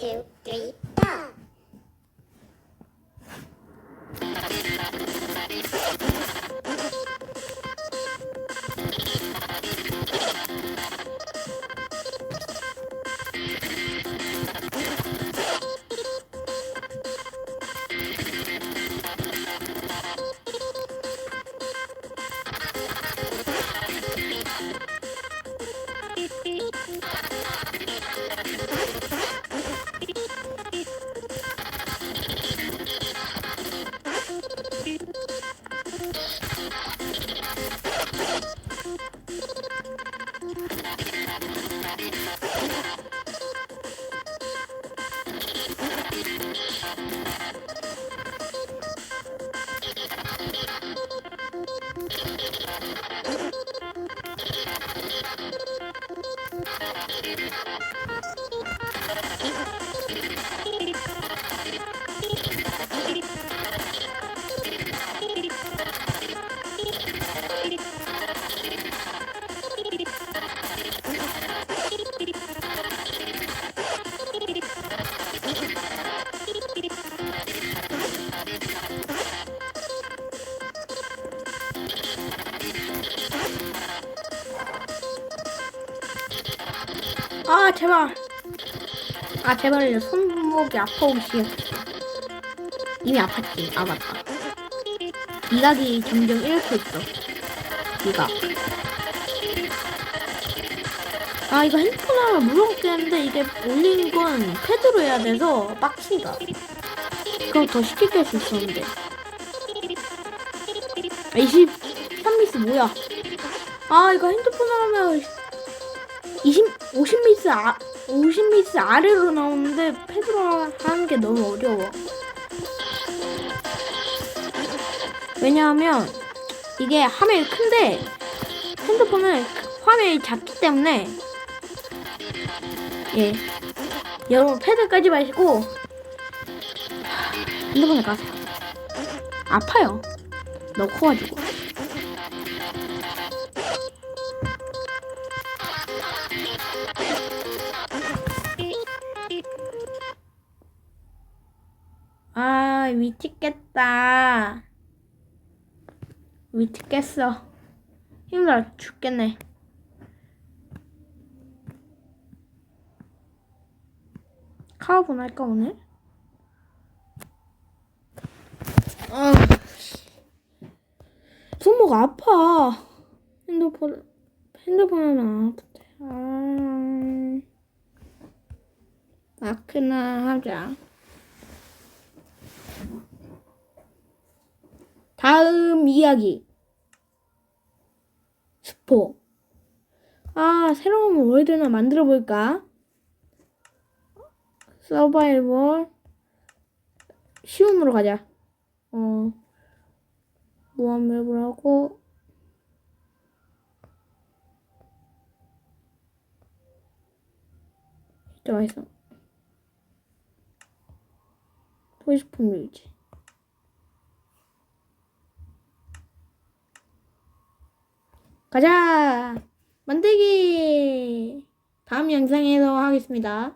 do. 아 제발. 아 제발요 손목이 아파오기 시작했어 이미 아팠지. 아 맞다. 미각이 점점 잃고 있어. 미각. 아 이거 핸드폰 하면 무섭겠는데 이게 올린 건 패드로 해야 돼서 빡치다 그럼 더 쉽게 깰 수 있었는데. 아, 23미스 뭐야? 아 이거 핸드폰 하면 20, 50미스 아, 50미스 아래로 나오는데 패드로 하는 게 너무 어려워. 왜냐하면 이게 화면이 큰데 핸드폰은 화면이 작기 때문에 예 여러분 패드 까지 마시고 핸드폰에 가세요. 아파요. 너무 커가지고. 미치겠다. 미치겠어. 힘들어 죽겠네. 카우본 할까, 오늘? 아, 손목 아파. 핸드폰, 핸드폰 하면 아프대. 아, 마크나 하자. 다음 이야기. 스포. 아, 새로운 월드나 만들어 볼까? 서바이벌. 쉬움으로 가자. 어. 무한맵을 하고. 진짜 맛있어. 토이스푼 뮤지. 가자! 만들기! 다음 영상에서 하겠습니다.